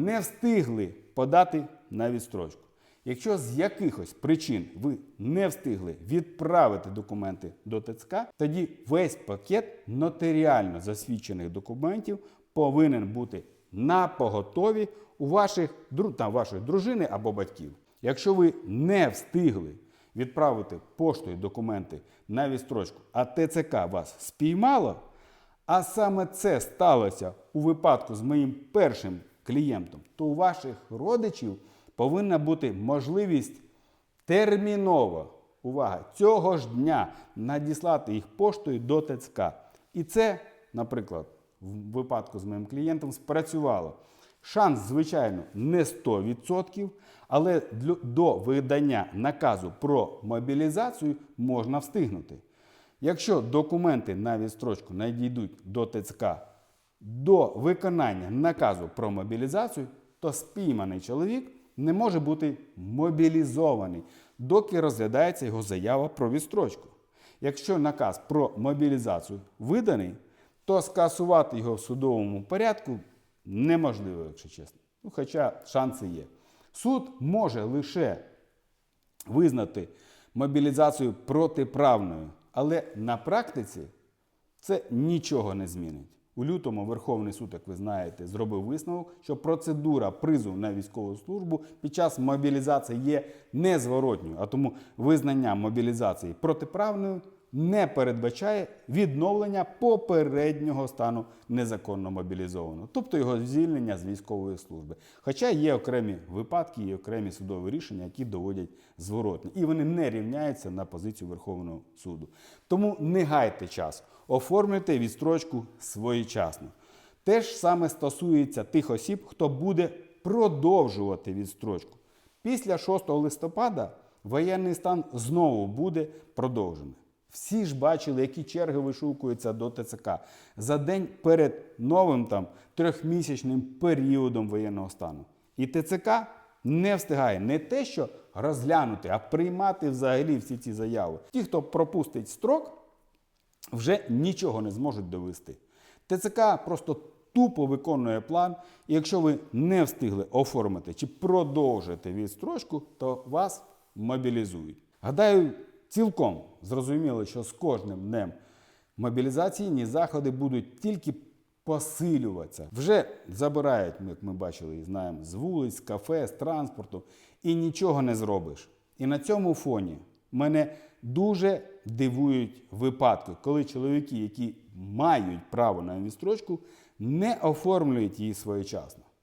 не встигли подати на відстрочку. Якщо з якихось причин ви не встигли відправити документи до ТЦК, тоді весь пакет нотаріально засвідчених документів повинен бути на поготові у ваших дру- та вашої дружини або батьків. Якщо ви не встигли відправити поштою документи на відстрочку, а ТЦК вас спіймало, а саме це сталося у випадку з моїм першим клієнтом, то у ваших родичів повинна бути можливість терміново, увага, цього ж дня надіслати їх поштою до ТЦК. І це, наприклад, в випадку з моїм клієнтом спрацювало. Шанс, звичайно, не 100%, але до видання наказу про мобілізацію можна встигнути. Якщо документи на відстрочку надійдуть до ТЦК до виконання наказу про мобілізацію, то спійманий чоловік не може бути мобілізований, доки розглядається його заява про відстрочку. Якщо наказ про мобілізацію виданий, то скасувати його в судовому порядку неможливо, якщо чесно. Ну, хоча шанси є. Суд може лише визнати мобілізацію протиправною, але на практиці це нічого не змінить. У лютому Верховний суд, як ви знаєте, зробив висновок, що процедура призову на військову службу під час мобілізації є незворотньою, а тому визнання мобілізації протиправною не передбачає відновлення попереднього стану незаконно мобілізованого, тобто його звільнення з військової служби. Хоча є окремі випадки і окремі судові рішення, які доводять зворотні, і вони не рівняються на позицію Верховного суду. Тому не гайте час, оформлюйте відстрочку своєчасно. Те ж саме стосується тих осіб, хто буде продовжувати відстрочку. Після 6 листопада воєнний стан знову буде продовжений. Всі ж бачили, які черги вишукуються до ТЦК за день перед новим там трьохмісячним періодом воєнного стану. І ТЦК не встигає не те, що розглянути, а приймати взагалі всі ці заяви. Ті, хто пропустить строк, вже нічого не зможуть довести. ТЦК просто тупо виконує план, і якщо ви не встигли оформити чи продовжити відстрочку, то вас мобілізують. Гадаю, цілком зрозуміло, що з кожним днем мобілізаційні заходи будуть тільки посилюватися. Вже забирають, як ми бачили і знаємо, з вулиць, кафе, з транспорту, і нічого не зробиш. І на цьому фоні мене дуже дивують випадки, коли чоловіки, які мають право на відстрочку, не оформлюють її своєчасно.